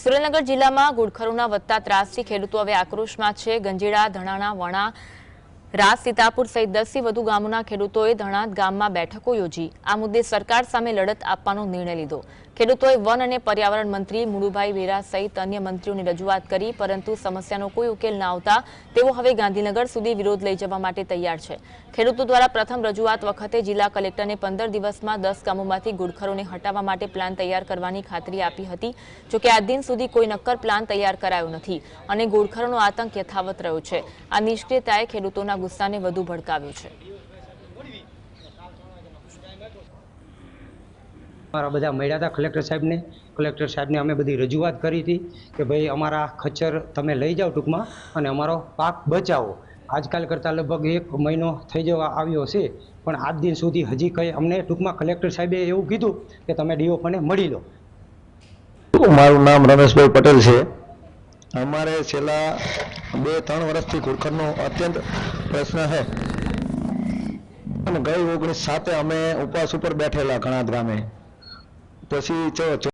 સુરેન્દ્રનગર જિલ્લામાં ગુડખરોના વધતા ત્રાસથી ખેડૂતો હવે આક્રોશમાં છે. ગંજેડા, ધણાણા, વણા રાજ સીતાપુર સહિત દસથી વધુ ગામોના ખેડૂતોએ ધણાત ગામમાં બેઠકો યોજી. આ મુદ્દે સરકાર સામે લડત આપવાનો નિર્ણય લીધો. ખેડૂતોએ વન અને પર્યાવરણ મંત્રી મુળુભાઈ વેરા સહિત અન્ય મંત્રીઓની રજૂઆત કરી, પરંતુ સમસ્યાનો કોઈ ઉકેલ ન આવતા તેઓ હવે ગાંધીનગર સુધી વિરોધ લઈ જવા માટે તૈયાર છે. ખેડૂતો દ્વારા પ્રથમ રજૂઆત વખતે જિલ્લા કલેક્ટરને પંદર દિવસમાં દસ ગામોમાંથી ગુડખરોને હટાવવા માટે પ્લાન તૈયાર કરવાની ખાતરી આપી હતી, જોકે આ દિન સુધી કોઈ નક્કર પ્લાન તૈયાર કરાયો નથી અને ગુડખરોનો આતંક યથાવત રહ્યો છે. આ નિષ્ક્રિયતાએ ખેડૂતોના ગુસ્સાને વધુ ભડકાવ્યો છે. અમારા બધા મળ્યા હતા કલેક્ટર સાહેબને. કલેક્ટર સાહેબને અમે બધી રજૂઆત કરી હતી કે ભાઈ, અમારા ખચ્ચર તમે લઈ જાઓ ટૂંકમાં અને અમારો પાક બચાવો. આજકાલ કરતાં લગભગ એક મહિનો થઈ જવા આવ્યો છે, પણ આજ દિન સુધી હજી કંઈ અમને ટૂંકમાં કલેક્ટર સાહેબે એવું કીધું કે તમે ડીઓપને મળી લો. મારું નામ રમેશભાઈ પટેલ છે. અમારે છેલ્લા બે, ત્રણ વર્ષથી ઘુડખરનો અત્યંત પ્રશ્ન છે. ગઈ ઓગણીસ સાથે અમે ઉપવાસ ઉપર બેઠેલા ઘણા pues sí, chocho.